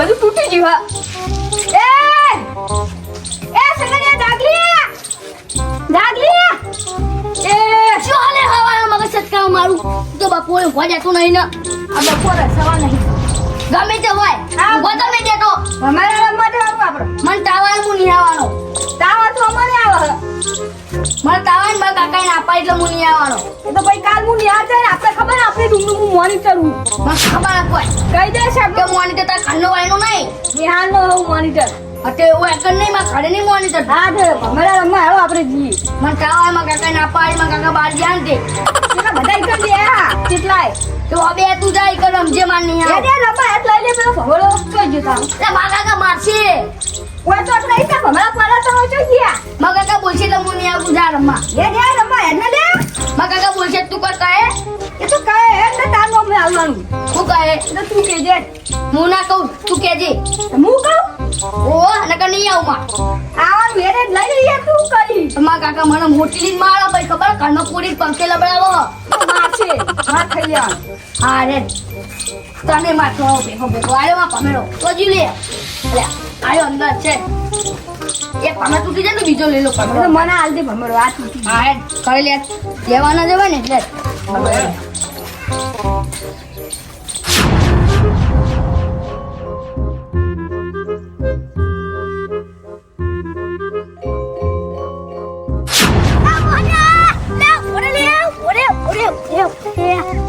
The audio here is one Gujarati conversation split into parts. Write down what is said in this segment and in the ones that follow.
બધું તૂટી ગયું હા. એ! એ સગડિયા દાગલિયા દાગલિયા એ! શું હાલે હવાના મગજ સટકાવ મારું. તો બપોરે ઊભા જતો નહીં ને. આ બપોરે સવા નહીં. ગમે તે હોય આ ગોતમે દેતો. રમવા જવાનું આપણે. મને તાવા હું નહીં આવવાનો. અમારે મને તાવાન મારા કાકા ને આપા એટલે મુની નહીં આવવાનો. એ તો ભાઈ કાલ મુની આ જાય ને આપણે ખબર આપણે રૂમનું હું મોનિટર હું મને ખબર ના કોઈ કહી દે સાહેબ. કે મોનિટર તાર ખંડો વાયનો નહીં. નિહાળનો હું મોનિટર. અતે એવું એક નહીં મારા ઘરે નહીં મોનિટર. હા તો ભમેડા રમવા હાલો આપણે જી મને તાવા મારા કાકાએ ના પાડી મારા કાકા બહાર ગયા ને તે. બધા એકદમ દે કેટલાય. તો હવે તું જાય કર રમજે માર નહીં આવે. દે રમવા હાથ લઈ લે પેલો ભમેડો જોઈ જતા એટલે મારા કાકા મારશે. ઓય તો એટલે હું જા રમવા એ દે રમવા હેડ ને દે મારા કાકા બોલશે તું કોઈ કહે એ તો કહે ને તાર નો આવવાનું. શું કહે એટલે તું હું ના કહું તું કહેજે. હું કહું? ઓ નકર નહીં આવું માં. હેડ જ લઈ લઈએ તું કરી મા કાકા મને મોટી મારા ભાઈ ખબર? ઘરનો પૂરી પંખે લબડાવો. તો ખાઈ લેવાનું હા રે. તને માથો ભેગો ભેગો આયો માં પમેરો તો જી લે. લે આયો અંદર છે. એક પમે તૂટી જાય તો બીજો લઈ લો એ મને હાલ દે ભમેડો આ હા હેડ કરી લે. લેવાના જવાય ને એટલે.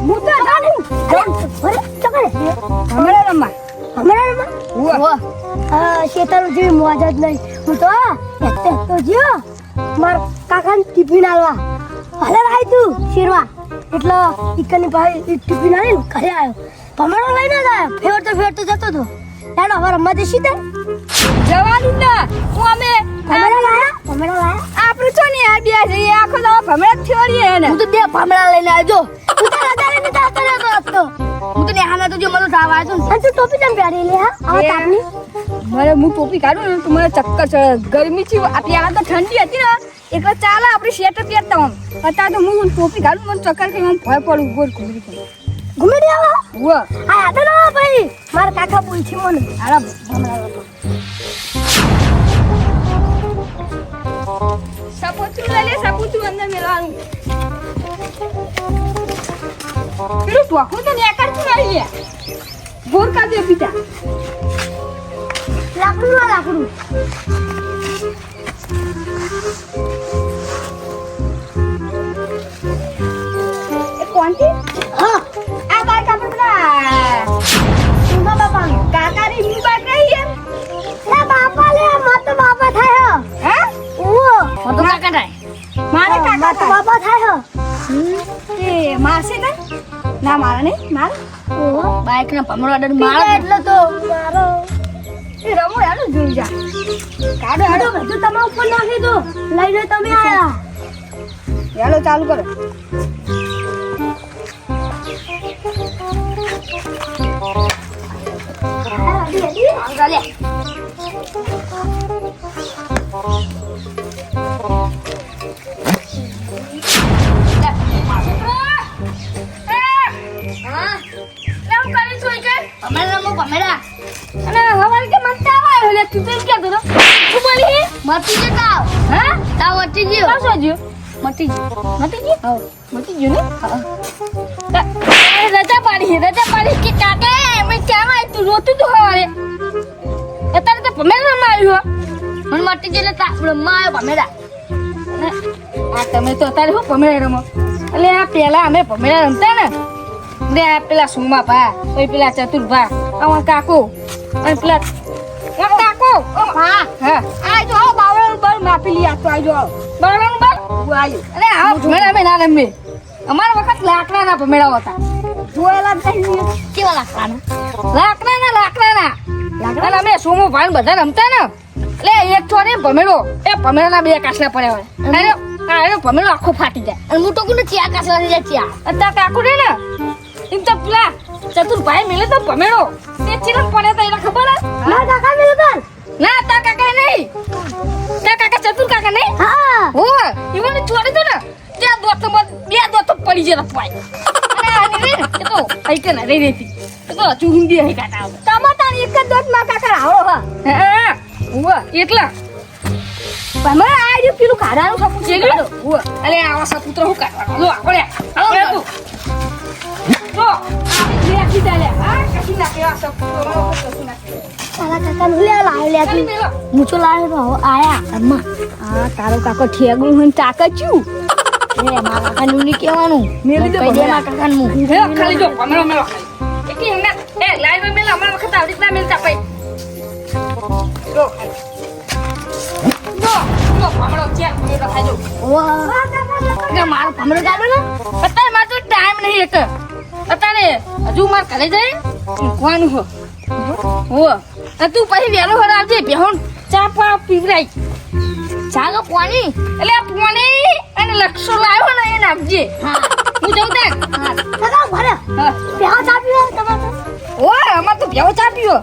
હું તો જાણું રમવા? શેતાનું જેવી મોજ જ નહીં. હું તો હેકતે હેકતો જ્યો. માર કાકાને ટિફિન આલવા ભલે ભાઈ તું શેરવા. એટલો ઈકની ભાઈ ટિફિન આલીને ઘરે આવ્યો. ભમણો લઈને જ આવ્યો. ફેરતો ફેરતો જતો હતો હેડો હવે રમવા જશી તે? જવાનું ના. હું અમે ભમણો લાયા? ભમણો લાયા? આપણે છો ને આ બે જઈએ આખો દાડો ભમેડા જ થયોરીએ એને હું તો બે ભમણા લઈને આવજો તું તો રજા લઈને જાતો હતો. હું તો નેહાના તો જો મને સાવ આવ્યો ને તું ટોપી કેમ પહેરી લે હા? આ તાપની. મને હું ટોપી કાઢું ને તો મને ચક્કર ચડે ગરમી થી આ પહેલા તો ઠંડી હતી ને. એટલે ચાલે આપણે સ્વેટર પહેરતા આમ. અત્યારે તો હું ટોપી કાઢું મને ચક્કર કે આમ ભય પડું ગોળ ઘૂમરી પડું ઘુમેડી આવા ઉવ્વ. આ યાદ ના ભાઈ. મારા કાકા બોલ છે મને લોકો. સપોતું લે? સપોતું અંદર મેળવાનું પેલું ટોકું તો નેકાળતું નહીં લે ગોળ કાઢે પીટા લાકડું ના લાકડું. એ કોણથી હા આ બાઈક આપણે પેલા સુંદા બાપા કાકાની ઈ બાઈક નહીં એમ લે બાપા લે માર તો બાપા થાય હે. ઓવો મને તો કાકા થાય. મારે કાકા બાપા થાય એ મારશે ને? ના મારા નહીં માર? બાઇક ના ને ભમરો અડર મારો. એટલે તો મારો. એ રમો યાર જોઈ જા. કાઢો હાડો બધું તમારા ઉપર નાખી દો. લઈને તમે આયા. યાલો ચાલુ કરો. આગળ લે ભમેરા અને હવારે કે મન તાવ આવ્યો લે તું તેમ કે તો શું બોલી? મટી ગયો તાવ. હા? તાવ મટી ગયો. કાસો જ્યો મટી ગયો. મટી ગયો? મટી ગયો ને? એ રજા પાડી રજા પાડી કે કાકા મેં ક્યાં આવી તું? રોતું તો હવારે. અત્યારે તો રમવા આવ્યો મને મટી એટલે આવ્યો આ તમે તો અત્યારે શું ભમેરા રમો? એટલે આ પેલા અમે ભમેરા રમતા ને. ને આ પેલા સુમા ભા પછી પેલા ચતુર ભા. અમાર કાકો. અને પેલા આ કાકો. હા હા. આ જો બાવળાનું બળ માપી લઈ આપતો આજો બાવળાનું બળ? હું આયો. અને આવો ભમેરા અમે ના રમીએ અમારા વખત લાકડાના ભમેરા હતા. જોયેલા નહીં. કેવા લાકડાના? લાકડાના લાકડાના. લાકડા? અમે સોમો ભાઈ બધા રમતા ને. એટલે એક છોડે ભમેડો એ ભમેડાના બે કાસલા પડ્યા હોય. અરે આ ભમેડો આખો ફાટી જાય. અને મોટો કોને ચિયા કાસવા જાય ચિયા? અત્યારે કાકુ ને એમ ચતુરભાઈ મિલે તો ભમેડો. તે ચિરમ પડે તો એને ખબર હે? મારા કાકા મિલે કર ના તા કાકા નહીં. તા કાકા ચતુર કાકા નહીં? હા. હો ઈવન છોડી દો ને ત્યાં દોત બે દોત પડી જરા પાય અરે ને એ તો આઈ કે ના રહી રહેતી એ તો હજુ હઈ કાઢા આવે તમે તાર એક જ દોતમાં કાકા આવો હા. હા એટલા. તમે આ જો પેલું ખાડાનું સપું છે અલે આવા સપુત્ર હું કાઢવાનો લો આપણે. હાલો આ લે સીધા લે આ કશું ના? કેવા સપુત્ર કશું દે દે જો જો જો જો મારે ટાઈમ નહીં એક. અત્યારે હજુ માર ઘરે જાય? ઊંઘવાનું હો. હો. તું પછી વહેલો ઘરે આવજે બેહોન. ચા પા પીવરાઈ જાગો કોની? એટલે આ પોણી અને લક્ષો લાવ્યો ને એને આપજે. હા. જઉં તે હા. કાકા ભરે હા. ચા પીવો તમારે. ઓય અમાર તો બેહો ચા પીવો.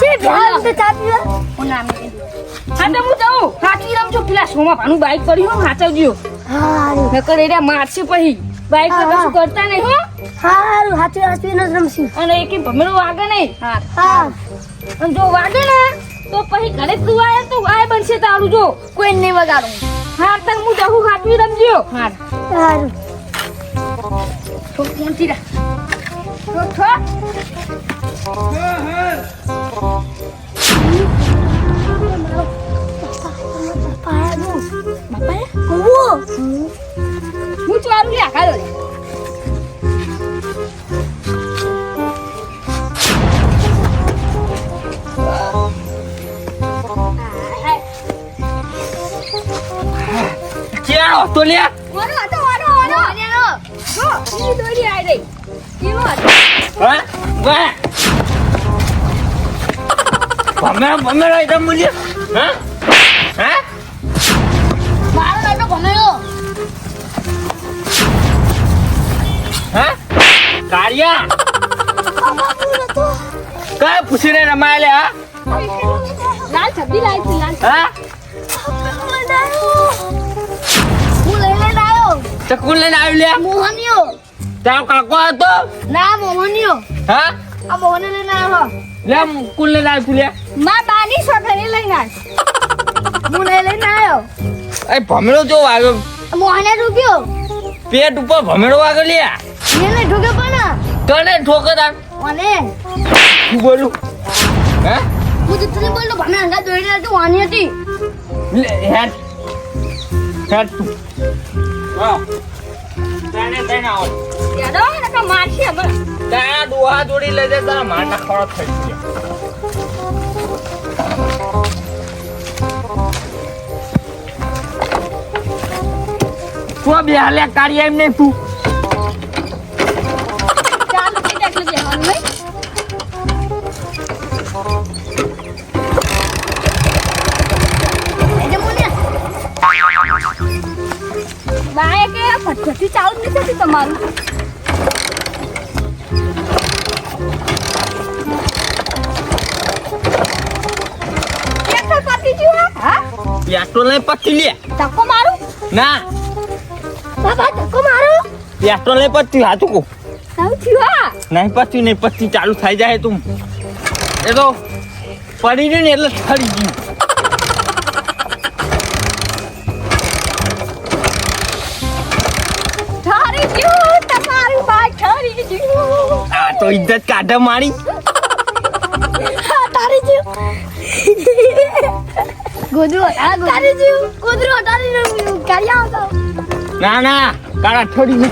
છે બેહો તો ચા પીવો. હું નામ હા તો હું જાઉં. હાચવી રમજો પેલા સોમા ભાનું બાઈક પડ્યું હાચવજો. હા નકર એરા મારશે પછી. બાઈક પર કશું કરતા નહીં હો હારું હાથે હાથે ન રમશું અને એક ભમરો વાગે નહીં હા અને જો વાગે ને તો પછી ઘરે તું આય તો આય બનશે તારું જો કોઈ નહીં વગાડું હા તક હું જાઉં હાચવી રમજો હા હારું તો રા બાપા હું ચોરું લે આખા લે ક્યાં હતો લ્યા. વારો હતો વારો વારો આનેનો જો ઈ દોરી આઈ રહી. ઈનો હતો? હા? વાહ ભમે ભમે રહી મુજે હા? હા? મારો ભમેલો. કાળિયા? કઈ પૂછી રે રમાય લે હા? લાલ છબી લાવી છે લાલ હા? હું લઈ લઈને આવ્યો. ચકુન લઈને આવી લે મોહનિયો તારો કાકો હતો? ના મોહનિયો હા? આ મોહને લઈને આવ્યો. લે કુલ લઈને આવી લે માં બાની છોકરી લઈને આય હું લઈ લઈને આવ્યો. એ ભમેડો જો વાગ્યો મોહને ઢૂક્યો પેટ ઉપર ભમેડો વાગ્યો લે એને ઢૂક્યો પણ તને ઠોકર અને? હું બોલું? હે? હું તને બોલતો ભમે અંગા દોડીને હતી વાની હતી. લે હેડ. હેડ તું. વાહ તને તને આવો. યાદો ને કે મારશે અમે તારા દોહા જોડી લઈ જાય તારા માટા ખોરાક થઈ ગયા. તું બે હાલે કાઢી એમ નહીં તું. પેટ્રોલ નહીં પતી લે ધક્કો મારું ના બાબા ધક્કો મારો પેટ્રોલ નહીં પતી હાચું કહું સાવ થયું હા નહીં પતી નહીં પતી ચાલુ થઈ જાય તું એ તો પડી ગયું ને એટલે ઠરી ગયું ઠરી ગયું તમારું બાઈક ઠરી ગયું આ તો ઇજ્જત કાઢે મારી ગોદરો તારી જીવ ગોદરો તારી આવતો ના ના કાળા ઠોડી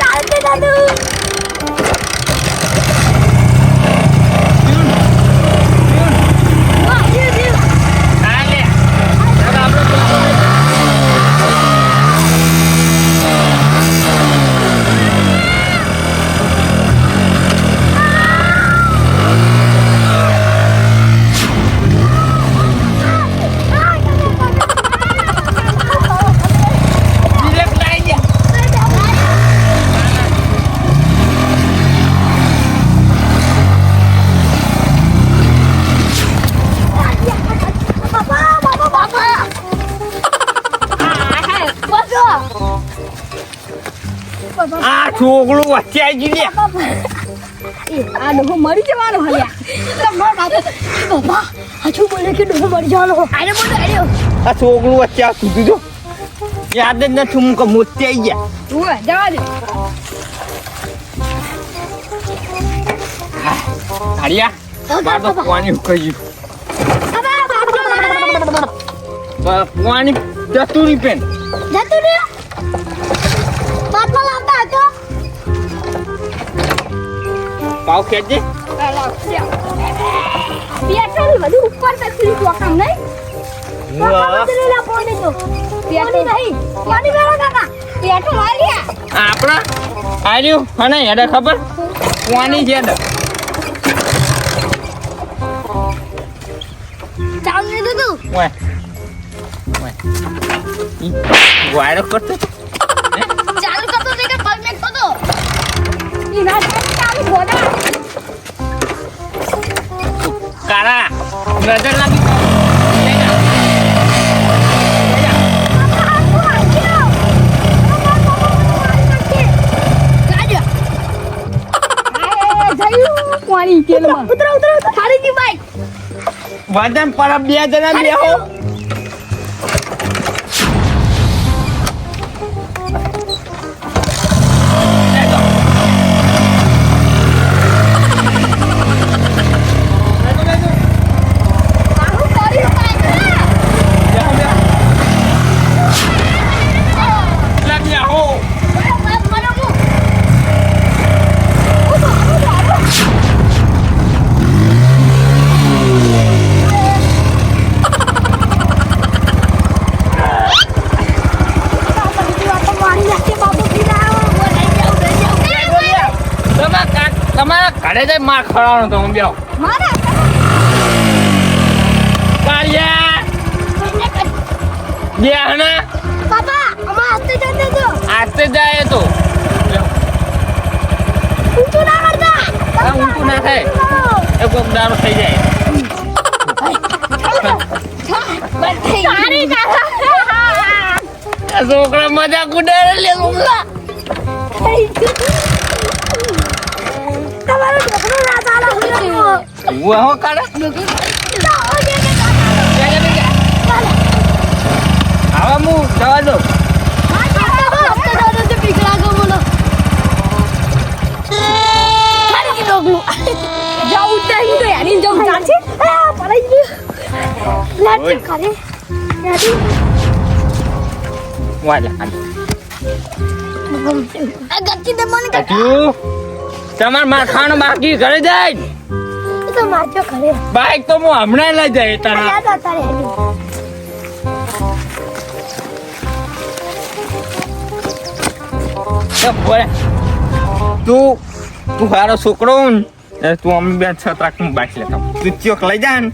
ચાલતે દાદુ. છોકરું વચ્ચે આવી લે. આ ડોહો મરી જવાનો હલ્યા બાબા હજુ બોલે કે ડોહો મરી જવાનો. આને બોલો અરે આ છોકરું વચ્ચે આ સુધી જો. યાદ જ નથી હું કે મોતી આવી ગયા. તું જવા દે. પાણી ઉકાઈ ગયું. પાણી જતું નહીં પેન. જતું પાવ ખેંચજે પેટ્રોલ બધું ઉપર તકલી તો કામ નહીં? વાહ. પાણી તો. પેટ્રોલ. નહીં પાણી મેળો કાકા. આપણા? આર્યું અને હેડે ખબર? પાણી છે વાયરો કરતો નજર લાગી જા. જા. પાણી તેલમાં ઉતરો ઉતરો ખાલી ની બાઈક વજન પર બે જણા બેહો ઘરે જઈ માર ખવડાવવાનો તો હું બેહો. કાળિયા! બે હણા. બાબા અમાર હાથે જતે તો. આસ્તે જાય તો. ઊંચું ના કરતા. હા, ઊંચું ના થાય. એ કોક દારૂ થઈ જાય. સારી કાકા આ છોકરા મજા ઉડાડે લે છોકરા. હું હો કાઢે હવે હું જવા દો જાઉં ત્યાં તો યારી જવું ચાલશે ઓય. વાલા હાલ. હજુ તમાર માર ખાવાનું બાકી ઘરે જાય બાઈક તો હું હમણાં લઈ જાય તારા. તું તું સારો છોકરો હું તું અમે બે છ ત્રાક હું બાઈક લેતા તું ચોક લઈ જા ને.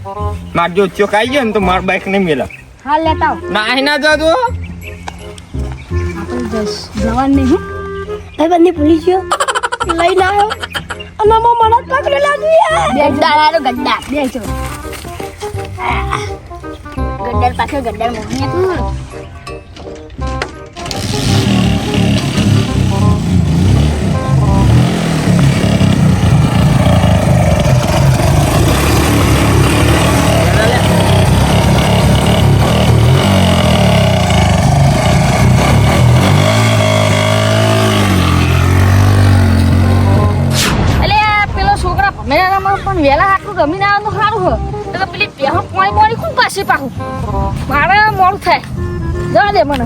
માર જો ચોક આવી ગયો ને તો મારો બાઈક નહીં મેલા. હાલ લેતા ના એના ના આપણે જવાન નહીં ભાઈ ભાઈબંધી ભૂલી ગયો. લઈને આવ્યો. અને મો મને પકડી લાગ્યું બે ગદ્દાર મોહની એટલે છોકરા ભમેરામાં પણ વહેલા હાટલું રમીને આવે તો સારું હોય એટલે પેલી બેહો પાણી મોડી ખૂબ પાછું મારે મોડું થાય. જવા દે મને.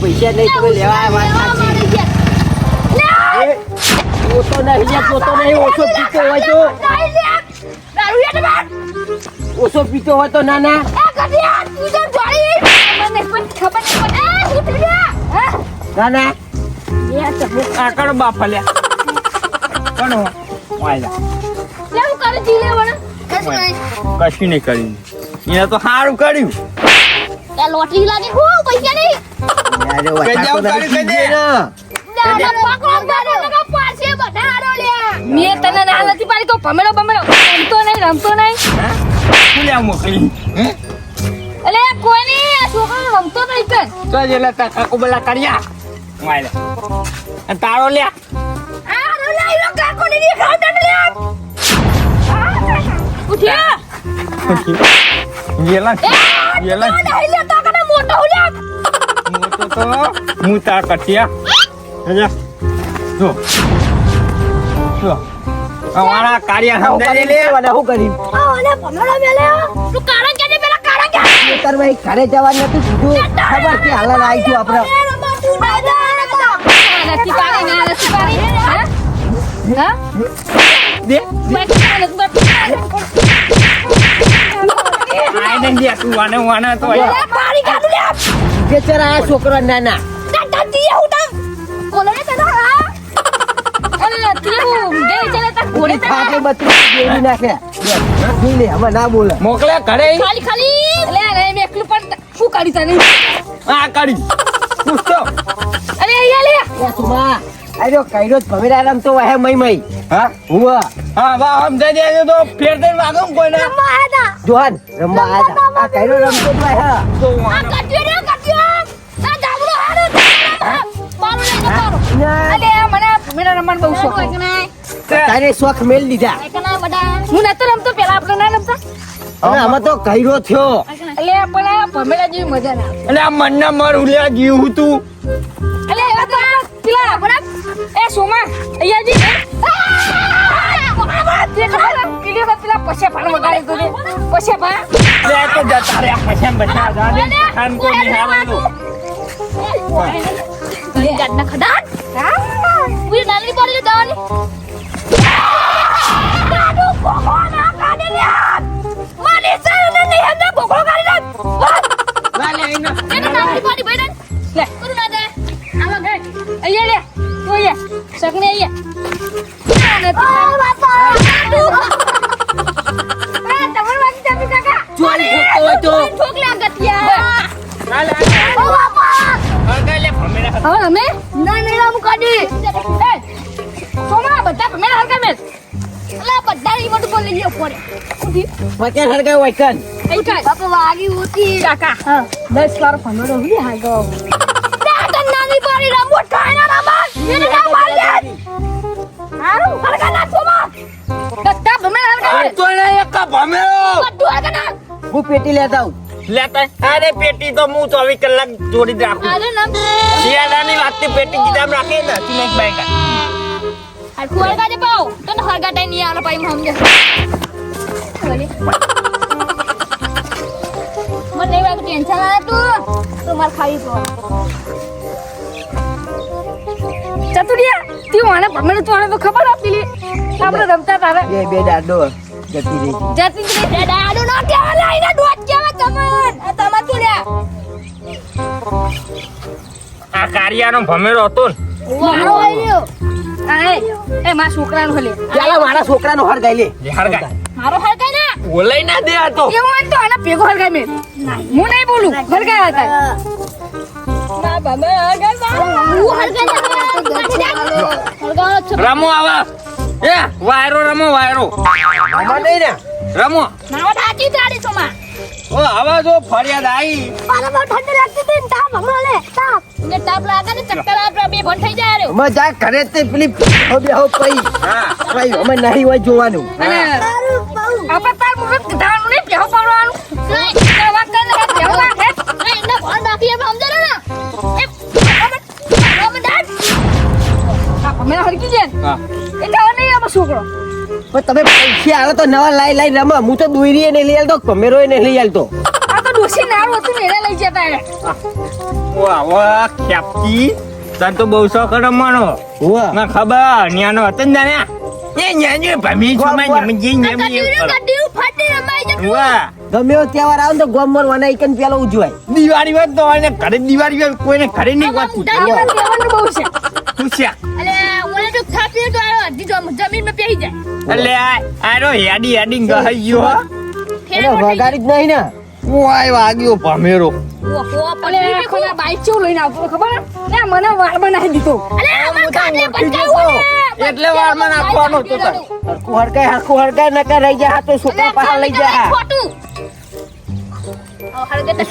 કોઈ પૈસા નહીં તમે લેવા ઓછો નહીં ઓછો નહીં ઓછો પીતો હોય તો. ઓછો પીતો હોય તો ના ના. ના ના. કાકડ બાપા કશું નહીં. કર્યું. એને તો સારું કર્યું. લોટરી લાગે. પૈસા નહીં. મેં તને ના નથી પાડી તો ભમેડો ભમેડો. રમતો નહીં રમતો નહીં. શું મોકલી હે? કોઈ નહીં છોકરો રમતો નહીં કર. તો એટલે કાકુ બોલા કર્યા. તારો ને ખાવ લ્યા ઉઠ્યા. ગેલા ગેલા હું તાર કટિયા હજા જો જો અમારા કાર્ય કરી લે લેવાના, શું કરી આ ઓલે ભમરો મેલે તું કારણ કે પેલા કારણ કે ખેતરમાં ઘરે જવાનું નતું સીધું ખબર કે હાલ આવી ગયો આપણે પાડી ના હા હા દે તું વાને વાને તો આય. ચરા છોકરા આ છોકરો નાના. દી ને ના મોકલે ઘરે ખાલી ખાલી. એકલું પણ શું કરી તને આ કરી પૂછતો. અરે અહીંયા લે. સુમા આજો કઈરો જ ભમેરા રમતો હે મઈ મઈ હા? હુવા હા વાહ સમજાઈ દેજો તો ફેર દઈને વાગો ને કોઈને. જોહાન રમવા આયા આ કઈરો રમતો હે મને રમવાનું બહુ શોખ છે. તારે શોખ મેલ બડા હું નતો રમતો પેલા આપણે ના રમતા. હવે આમાં તો કઈરો થયો. એટલે પણ આ જેવી મજા ના આવે. એટલે આ મનના મર ઉલ્યા જીવ તું એટલે એવા તો પેલા એ સોમા પછે વગાડી પછે તો જતા નિહાળવાનું. ગાડના ખડાન પૂરી નાની પડી જવાની દાદુ ભોગો ના કાઢી લ્યા માને સાને નહીં હંદા ભોગો કાઢી લે લાલે એનો એને નાની પડી બેડન લે કરું ના દે આમાં ગઈ અહીંયા લે તું અહીંયા શકને અહીંયા આ બાપા આ તમાર વાગી જામી કાકા ચોરી ઠોકતો તો ઠોક લે ગતિયા ઓ બાપા લે હવે અમે ના રામ ઈ મોટું બોલી ગયો પડે પચાસ હડકાય હોય કન અહીં કાંઈ. બાપા વાગી ઉતી કાકા હા. દસ વાર ભમેડો હુલી હાગો નાની પડી રમો ઠાણા રામા એને ના મારી દે હારું હરકા ના છોમા ભમેડા હરકા મેલ તો ને એક ભમેડો બધું હરકા ના. હું પેટી લેતા આવું. લેતા અરે પેટી તો હું ચોવીસ કલાક જોડી રાખું. શિયાળાની વાતની પેટી કીધા રાખી ને. એક બાઈક હરકા દે પાઉ તને હરકા ટાઈ ની આલો પાઈ બોલે મને નહીં વાગે ટેન્શન આવે તું તો માર ખાવી પો ચતુરિયા તું મને ભમેડો ચોણે તો ખબર આપેલી આપણે રમતા તારે બે બે દાડો જતી રહી જાતી રહી. દે દાડુ નો કેવા લાઈના દોટ કેવા તમન આ તમા તું લે આ કારિયાનો ભમેડો હતો મારો આયો આ એ, મારા છોકરાનો હલે. ચાલો મારા છોકરાનો હરગાઈ લે. લે હરગા મારો હરકા ના. બોલાઈ ના દે આ તો. એવું હોય તો આના ભેગો હરગાય મેં. હું નહીં બોલું. ના બાબા હું રમો આવા. એ વાયરો રમો વાયરો. નહીં ને. રમો. મારો ઓ આવા જો ફરિયાદ આવી. મારા બહુ ઠંડી લાગતી હતી લે ને તાપ લાગે ને ચક્કર આવે બે ભણ થઈ જાય રે અમે જા તે પેલી હો બે પઈ. હા. પઈ અમે નહીં હોય જોવાનું. અને આપણે તાર મુરત ધાવાનું નહીં ભેગો પાડવાનું. નહીં. તાર વાત કરીને કે ભેગો રાખે નહીં ને ભણ બાકી એમ સમજે ને? અમે દાદ. આ ભમેડા હરકી જાય એટલે હવે નહીં આમાં છોકરો. પણ તમે પૈસા આવે તો નવા લાઈ લાઈ રમો. હું તો દોરી નહીં લઈ આવતો કમેરો નહીં લઈ આલતો. આ તો ડોસી નારું હતું એને લઈ જતા. વાહ વાહ ખ્યાપકી તને તો બહુ શોખ રમવાનો. ના ખબર ન્યાનો હતો ને એ ન્યાનો ભમી છું ને મજી ને મજી કટીયું ફાટી રમાઈ જતું વાહ. ગમે તહેવાર આવે તો ગોમર વને એક પેલો ઉજવાય. દિવાળી હોય તો એને ઘરે દિવાળી હોય કોઈને ઘરે નહીં વાત બહુ છે. પૂછ્યા. અલે ઓલે તો ખાપી તો આયો અડધી જમીનમાં પેહી જાય. અલે આરો હેડી હેડી ગઈ ગયો હો. વગાડી જ નહીં ને. ઓય વાગ્યો ભમેરો. એટલે વાળમાં નાખવાનો તો તાર. હરકાય હરખું હરકાય નકર રહી જા તો છોકરા પાછા લઈ જા.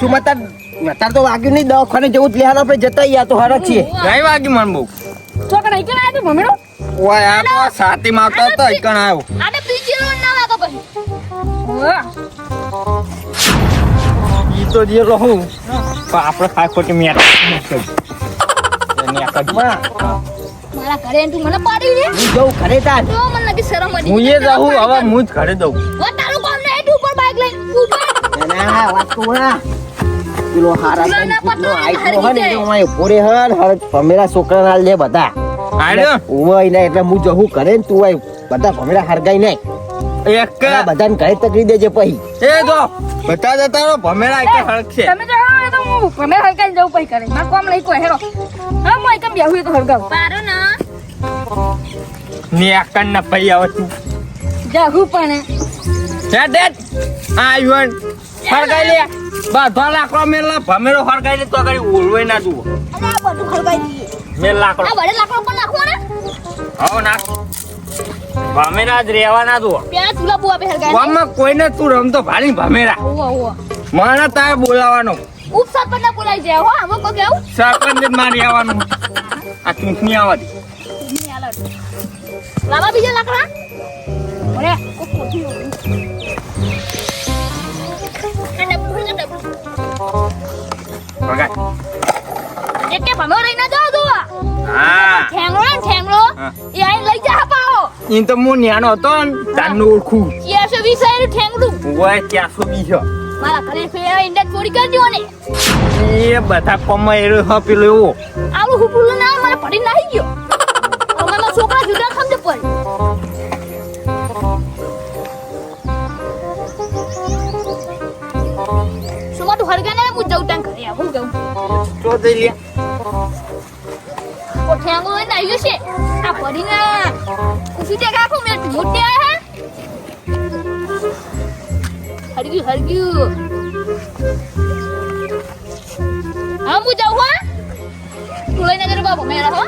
શું મતાર અત્યારે તો વાગ્યું નહીં દવાખાને જવું જ લેવાનું આપણે જતા યા તો હરક છીએ. કઈ વાગી મન બુક છોકરા ઈકન આયા તો ભમેડો ઓય આ તો સાતીમાં આવતો હતો ઈકણ આવ્યો. આને ના પછી. તો જે રહું. પણ આપણે ખાય ખોટી મેટ એની આ કદી. મારા ઘરે તું મને પાડી દે. હું જઉં ઘરે તાર. તો મને લાગી શરમ વધી. હું એ રહું હવે હું જ ઘરે દઉં. ઓ તારું કામ નહીં તું ઉપર બાઈક લઈને ઊભા. ના, ના, વાત કહું ના. પેલો હારા ના, ના, ને એટલે અમારે પોરે હર હર ભમેરા છોકરાના લે બધા. ઉવાય ને એટલે હું જહું ઘરે ને તું આય બધા ભમેરા હરગાઈ નહીં. એક બધાને ઘરે તકડી દેજે પછી એ જો બધા જતા રહો ભમેરા એક હળકશે તમે જો આવો તો હું ગમે હરકાઈ જવું પછી કરે મારે કોમ લઈ કોઈ હેરો હા હું એકમ બેહું તો હળગાવ. પારો ના. ને આકણ ના પઈ આવ તું જાહુ પણ હે. દે. આ યુન હળગાઈ લે. બધા લાકડો મેલા ભમેરો હળગાઈ લે તો આગળ ઓળવાય ના જુઓ. અરે આ બધું હળગાઈ દઈએ. મેલા લાકડો. આ બડે લાકડો પણ નાખો ને. હા નાખ. ભમેરા જ જુઓ પેલા ચૂલા બુઆ પે હરગાઈ ગામમાં કોઈને તું રમતો ભારી ભમેરા. ઓવો ઓવો મને તારે બોલાવાનો ઉપસાત પર બોલાઈ જાય હો આમાં કોઈ કેવું સરપંચ મારી આવવાનું. આ ચૂંટણી આવવા દે. લાવા બીજા લાકડા? ઓરે કોક કોઠી અને ભૂલ ને ભમો રહી જાવ હા. ઠેંગડો ને એ આઈ લઈ જા પાઓ. ઈ તો હું ન્યાનો હતો ને તારનું ઓળખું. ચારસો વીસ આયરું ઠેંગડું ઓય ચારસો મારા ઘરે ફેર ઇન્ડેક્સ ચોરી કરજો ને. એ બધા એરો હ પેલો એવો. આવું હુપુલ ના મારે પડી નાહી ગયો. હવે છોકરા જુદા ખમજે પડી સુમા તું હરગા ને હું જઉં તાન ઘરે આવું જઉં. તો જઈ લે. ઓ ઠેંગો હોય ને આવી જશે આ પડી ના કુસી તે કાકુ મેં મોટે આયા હે હરગ્યું હરગ્યું હા હું જાઉં હો તું લઈને જજો બાબુ મેરા હો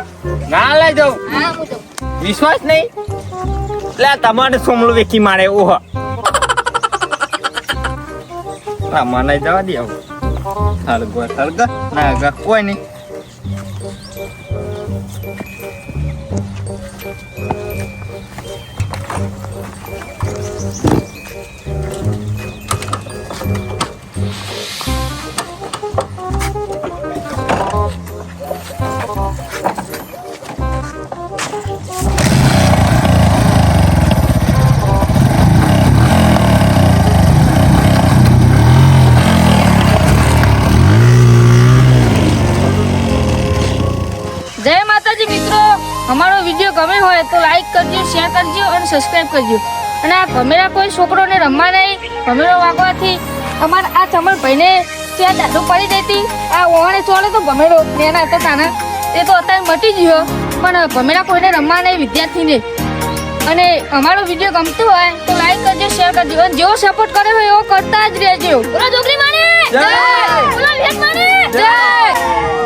ના લઈ જાઉં હા હું જાઉં વિશ્વાસ નહીં લે તમારે સોમલો વેકી મારે ઓહ મને જવા દે આવું હળગો હળગ ના કોઈ નહીં કરજો શેર કરજો અને સબસ્ક્રાઇબ કરજો. અને આ ભમેરા કોઈ છોકરોને રમવા નહીં ભમેરો વાગવાથી અમારા આ ચમર ભાઈને ત્યાં દાદો પડી દેતી. આ ઓવાણે ચોળે તો ભમેરો નેના હતા તાના. એ તો અત્યારે મટી ગયો પણ ભમેરા કોઈને રમવા નહીં વિદ્યાર્થીને. અને અમારો વીડિયો ગમતો હોય તો લાઈક કરજો શેર કરજો. અને જેવો સપોર્ટ કર્યો હોય એવો કરતા જ રહેજો. બોલો છોકરી માને. જય! બોલો ભેટ માને. જય.